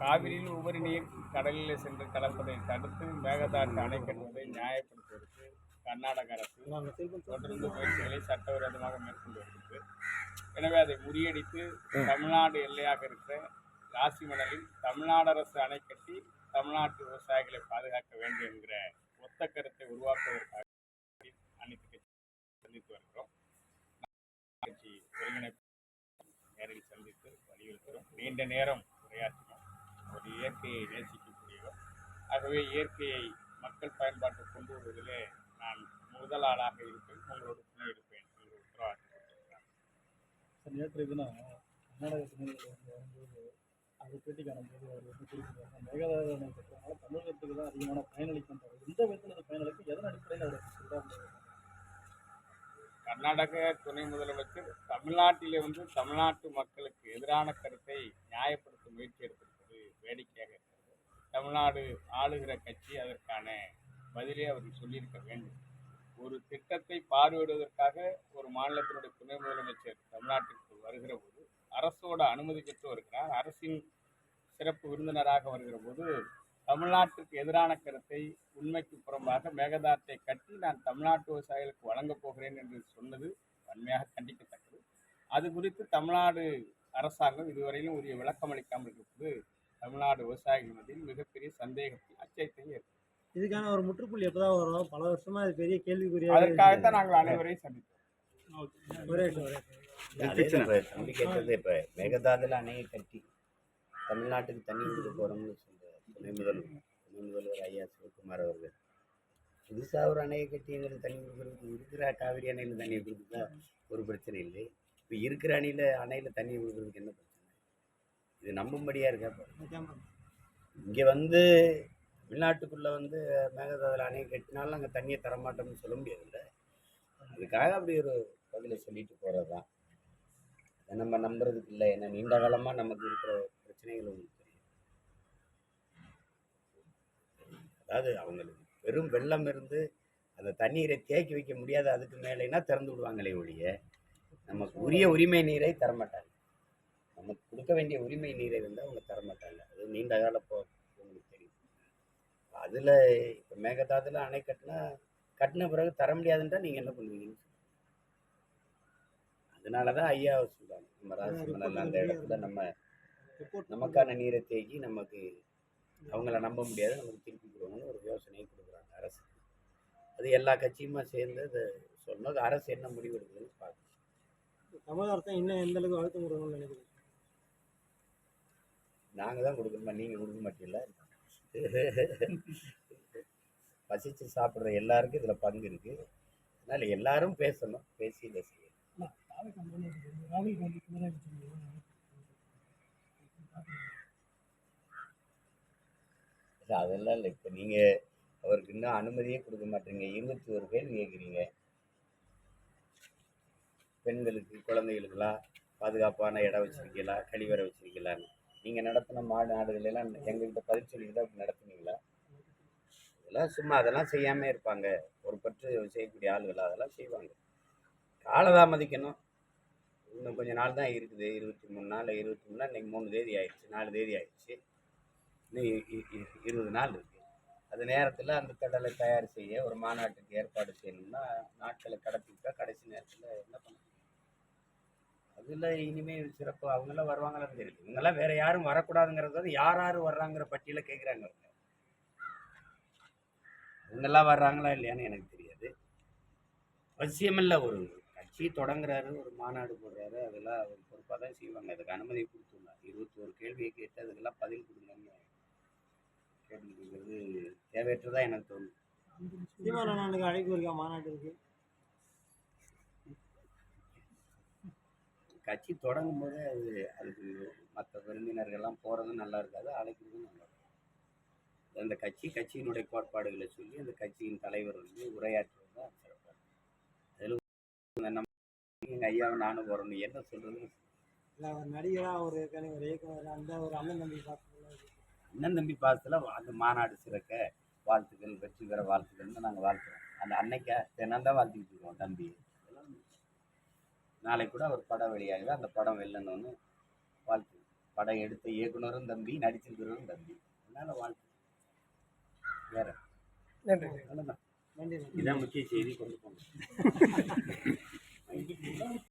காவிரியில் உபரி நீர் கடலில் சென்று கலப்பதை தடுத்து மேகதாட்டு அணை கட்டுவதை நியாயப்படுத்துவதற்கு கர்நாடக அரசு தொடர்ந்து முயற்சிகளை சட்டவிரோதமாக மேற்கொண்டு வருகிறது. எனவே அதை முறியடித்து தமிழ்நாடு எல்லையாக இருக்கிற ராசி மணலில் தமிழ்நாடு அரசு அணை கட்டி தமிழ்நாட்டு விவசாயிகளை பாதுகாக்க வேண்டும் என்கிற ஒத்த கருத்தை உருவாக்குவதற்காக அனைத்து கட்சி சந்தித்து வருகிறோம். கட்சி ஒருங்கிணைப்பு நேரில் சந்தித்து வலியுறுத்துகிறோம். நீண்ட நேரம் உரையாற்றி ஒரு இயற்கையை நேசிக்கக்கூடியவர். ஆகவே இயற்கையை மக்கள் பயன்பாட்டுக்கு கொண்டு வருவதிலே நான் முதல் ஆளாக இருப்பேன். உங்களோடு துணை இருப்பேன் என்று உத்தரவாதம் கொடுத்திருக்கிறார். சார் நேற்று தினம் கர்நாடக வந்து வரும்போது அது பேட்டி காணும்போது அவர் வந்து குறிப்பிட்டாங்க மேகதாது அணை கட்டுறதுனால தமிழகத்துக்கு தான் அதிகமான பயனளிக்கின்றார் எந்த விதத்தில் அது பயனளிக்கும் எதன் அடிப்படையில் அவர் சொல்கிறாங்க கர்நாடக துணை முதலமைச்சர் தமிழ்நாட்டிலே வந்து தமிழ்நாட்டு மக்களுக்கு எதிரான கருத்தை நியாயப்படுத்த தமிழ்நாடு ஆளுகிற கட்சி அதற்கான பதிலே அவர் சொல்லியிருக்க வேண்டும். ஒரு திட்டத்தை பார்வையிடுவதற்காக ஒரு மாநிலத்தினுடைய துணை முதலமைச்சர் தமிழ்நாட்டிற்கு வருகிற போது அரசோட அனுமதி பெற்று வருகிறார். அரசின் சிறப்பு விருந்தினராக வருகிற போது தமிழ்நாட்டுக்கு எதிரான கருத்தை உண்மைக்கு புறம்பாக மேகதாத்தை கட்டி நான் தமிழ்நாட்டு விவசாயிகளுக்கு வழங்கப் போகிறேன் என்று சொன்னது வன்மையாக கண்டிக்கத்தக்கது. அது குறித்து தமிழ்நாடு அரசாங்கம் இதுவரையிலும் உரிய விளக்கம் அளிக்காமல் இருப்பது தமிழ்நாடு விவசாயிகள் மத்தியில் மிகப்பெரிய சந்தேகத்தை அச்சத்தை ஏற்படுத்தும். இதுக்கான ஒரு முற்றுப்புள்ளி எப்போதான் வரும்? பல வருஷமா இது பெரிய கேள்விக்குறியாக அதற்காகத்தான் நாங்கள் அனைவரையும் சந்தித்தோம். ஒரே இப்ப தம்பி கேட்டது இப்போ மேகதாதுல அணையை கட்டி தமிழ்நாட்டுக்கு தண்ணி கொடுக்க போகிறோம்னு சொல்ற துணை முதல்வர் துணை முதல்வர் ஐயா சிவகுமார் அவர்கள். புதுசாக ஒரு அணையை கட்டி எங்களுக்கு தண்ணி கொடுக்குறதுக்கு இருக்கிற காவிரி அணையில் தண்ணி கொடுக்குறதா ஒரு பிரச்சனை இல்லை. இப்போ இருக்கிற அணையில் அணையில் தண்ணி கொடுக்குறதுக்கு என்ன பிரச்சனை இது நம்பும்படியாக இருக்கா. இங்கே வந்து தமிழ்நாட்டுக்குள்ளே வந்து மேகதாதுல அணையை கட்டினாலும் நாங்கள் தண்ணியை தரமாட்டோம்னு சொல்ல முடியாதுல்ல. அதுக்காக அப்படி ஒரு பதிலை சொல்லிட்டு போகிறது தான் நம்ம நம்புறதுக்கு இல்லை. ஏன்னா நீண்ட காலமாக நமக்கு இருக்கிற பிரச்சனைகள் உங்களுக்கு தெரியும். அதாவது அவங்களுக்கு வெறும் வெள்ளம் இருந்து அந்த தண்ணீரை தேக்கி வைக்க முடியாத அதுக்கு மேலேனா திறந்து விடுவாங்களே ஒழிய நமக்கு உரிய உரிமை நீரை தரமாட்டாங்க. நமக்கு கொடுக்க வேண்டிய உரிமை நீரை வந்து அவங்க தரமாட்டாங்க அது நீண்ட கால போ உங்களுக்கு தெரியும். அதில் இப்போ மேகதாதுல அணை கட்டினா கட்டின பிறகு தர முடியாதுன்றா நீங்கள் என்ன பண்ணுவீங்கன்னு அதனால தான் ஐயா சொல்கிறாங்க நம்ம ராசிமணல் அந்த இடத்துல நம்ம நமக்கான நீரை தேக்கி நமக்கு அவங்கள நம்ப முடியாது. நமக்கு திருப்பி கொடுக்கணும்னு ஒரு யோசனையை கொடுக்குறாங்க அரசு அது எல்லா கட்சியுமா சேர்ந்து அதை சொன்னது அரசு என்ன முடிவு எடுக்குதுன்னு பார்க்கணும் தமிழக அரசு இன்னும் எந்த அளவுக்கு அழுத்தம் கொடுக்கணும்னு நினைக்கிறேன் நாங்கள் தான் கொடுக்கணுமா? நீங்கள் கொடுக்க மாட்டீங்களா பசிச்சு சாப்பிட்ற எல்லாருக்கும் இதில் பங்கு இருக்குது அதனால் எல்லாரும் பேசணும். பேசி இதை செய்யணும் அதெல்லாம் இல்லை. இப்போ நீங்கள் அவருக்கு இன்னும் அனுமதியே கொடுக்க மாட்டீங்க. இருபத்தி ஒரு கேள்வி கேட்குறீங்க பெண்களுக்கு குழந்தைகளுக்கெல்லாம் பாதுகாப்பான இடம் வச்சிருக்கீங்களா? கழிவறை வச்சிருக்கீங்களான்னு. நீங்கள் நடத்தின மாடு ஆடுகள் எல்லாம் எங்ககிட்ட பதில் சொல்லிட்டு தான் நடத்துனீங்களா? இதெல்லாம் சும்மா அதெல்லாம் செய்யாமல் இருப்பாங்க. ஒரு பற்று செய்யக்கூடிய ஆளுகள் அதெல்லாம் செய்வாங்க. காலதாமதிக்கணும். இன்னும் கொஞ்சம் நாள் தான் இருக்குது. இருபத்தி மூணு நாள் இருபத்தி மூணு நாள் இன்னைக்கு மூணு தேதி ஆயிடுச்சு நாலு தேதி ஆயிடுச்சு. இன்னும் இருபது நாள் இருக்குது அது நேரத்தில் அந்த கடலை தயார் செய்ய ஒரு மாநாட்டுக்கு ஏற்பாடு செய்யணும்னா நாட்களை கடத்தி கடைசி நேரத்தில் என்ன பண்ண முடியும் இல்லை இனிமேல் சிறப்பு. அவங்கெல்லாம் வருவாங்களான்னு தெரியல. இவங்கெல்லாம் வேற யாரும் வரக்கூடாதுங்கிறது யார் யார் வர்றாங்கிற பட்டியலை கேட்குறாங்க அவங்க. இவங்கெல்லாம் வர்றாங்களா இல்லையான்னு எனக்கு தெரியாது. அவசியமில்லை. ஒரு கட்சி தொடங்குறாரு ஒரு மாநாடு போடுறாரு அதெல்லாம் அவர் பொறுப்பாக தான் செய்வாங்க. அதுக்கு அனுமதி கொடுத்துருந்தாங்க இருபத்தி ஒரு கேள்வியை கேட்டு அதுக்கெல்லாம் பதில் கொடுங்கன்னு கேட்டுக்கிறது தேவையற்றதாக எனக்கு தோணும் அழைப்பு இருக்கா? மாநாட்டுக்கு கட்சி தொடங்கும் போதே அது அதுக்கு மற்ற விருந்தினர்கள்லாம் போகிறதும் நல்லா இருக்காது அழைக்கிறதும் நல்லா இருக்கும் அந்த கட்சி கட்சியினுடைய கோட்பாடுகளை சொல்லி அந்த கட்சியின் தலைவர் வந்து உரையாற்றுவது தான் சிறப்பாக அதில் நம்ம எங்கள் ஐயாவை நானும் வரணும் என்ன சொல்கிறது இல்லை ஒரு நடிகராக ஒரு ஒரு இயக்குனர் அந்த ஒரு அண்ணன் தம்பி பார்த்து அண்ணன் தம்பி பாசத்தில் அந்த மாநாடு சிறக்க வாழ்த்துக்கள் வெற்றி பெற வாழ்த்துக்கள்னு நாங்கள் வாழ்த்துறோம். அந்த அன்னைக்கா தினம் தான் வாழ்த்துக்கிட்டு இருக்கோம் தம்பி. நாளைக்கு கூட அவர் படம் வெளியாகுது அந்த படம் வெல்லணும்னு வாழ்த்து. படம் எடுத்த இயக்குனரும் தம்பி நடிச்சிருக்கிறவரும் தம்பி. அதனால வாழ்த்து. வேற? நன்றி. அவ்வளோதான் இதான் முக்கிய செய்தி கொண்டு போங்க.